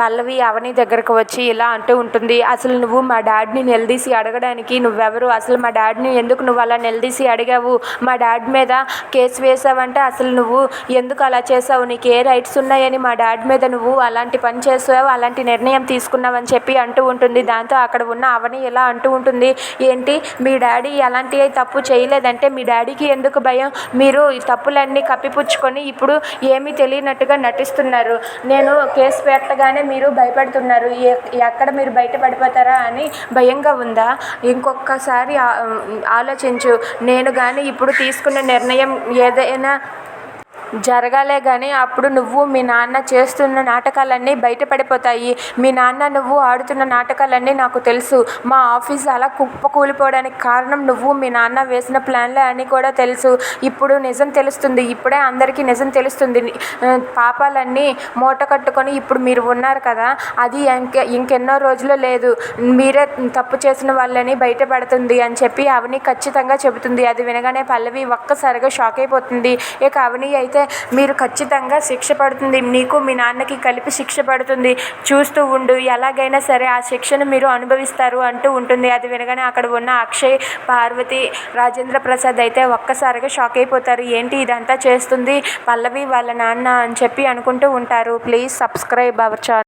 పల్లవి అవని దగ్గరకు వచ్చి ఇలా అంటూ ఉంటుంది అసలు నువ్వు మా డాడీని నిలదీసి అడగడానికి నువ్వెవరు? అసలు మా డాడీని ఎందుకు నువ్వు అలా నిలదీసి అడిగావు? మా డాడీ మీద కేసు వేసావంటే అసలు నువ్వు ఎందుకు అలా చేసావు నీకు ఏ రైట్స్ ఉన్నాయని మా డాడీ మీద నువ్వు అలాంటి పని చేసావు అలాంటి నిర్ణయం తీసుకున్నావని చెప్పి అంటూ ఉంటుంది. దాంతో అక్కడ ఉన్న అవని ఇలా అంటూ ఉంటుంది ఏంటి? మీ డాడీ ఎలాంటి తప్పు చేయలేదంటే మీ డాడీకి ఎందుకు భయం? మీరు ఈ తప్పులన్నీ కప్పిపుచ్చుకొని ఇప్పుడు ఏమీ తెలియనట్టుగా నటిస్తున్నారు. నేను కేసు పెట్టగానే మీరు భయపడుతున్నారు? ఎక్కడ మీరు బయట పడిపోతారా అని భయంగా ఉందా? ఇంకొకసారి ఆలోచించు. నేను కానీ ఇప్పుడు తీసుకున్న నిర్ణయం ఏదైనా జరగాలే కానీ అప్పుడు నువ్వు మీ నాన్న చేస్తున్న నాటకాలన్నీ బయటపడిపోతాయి. మీ నాన్న నువ్వు ఆడుతున్న నాటకాలన్నీ నాకు తెలుసు. మా ఆఫీస్ అలా కుప్పకూలిపోవడానికి కారణం నువ్వు మీ నాన్న వేసిన ప్లాన్లే అని కూడా తెలుసు. ఇప్పుడు నిజం తెలుస్తుంది. ఇప్పుడే అందరికీ నిజం తెలుస్తుంది. పాపాలన్నీ మూట కట్టుకొని ఇప్పుడు మీరు ఉన్నారు కదా అది ఇంక ఇంకెన్నో రోజులు లేదు. మీరే తప్పు చేసిన వాళ్ళని బయటపడుతుంది అని చెప్పి అవని ఖచ్చితంగా చెబుతుంది. అది వినగానే పల్లవి ఒక్కసారిగా షాక్ అయిపోతుంది. ఇక అవని అయితే మీరు ఖచ్చితంగా శిక్ష పడుతుంది. నీకు మీ నాన్నకి కలిపి శిక్ష పడుతుంది. చూస్తూ ఉండు. ఎలాగైనా సరే ఆ శిక్షను మీరు అనుభవిస్తారు అంటూ ఉంటుంది. అది వినగానే అక్కడ ఉన్న అక్షయ్ పార్వతి రాజేంద్ర ప్రసాద్ అయితే ఒక్కసారిగా షాక్ అయిపోతారు. ఏంటి ఇదంతా చేస్తుంది? పల్లవి వాళ్ళ నాన్న అని చెప్పి అనుకుంటూ ఉంటారు. Please subscribe our channel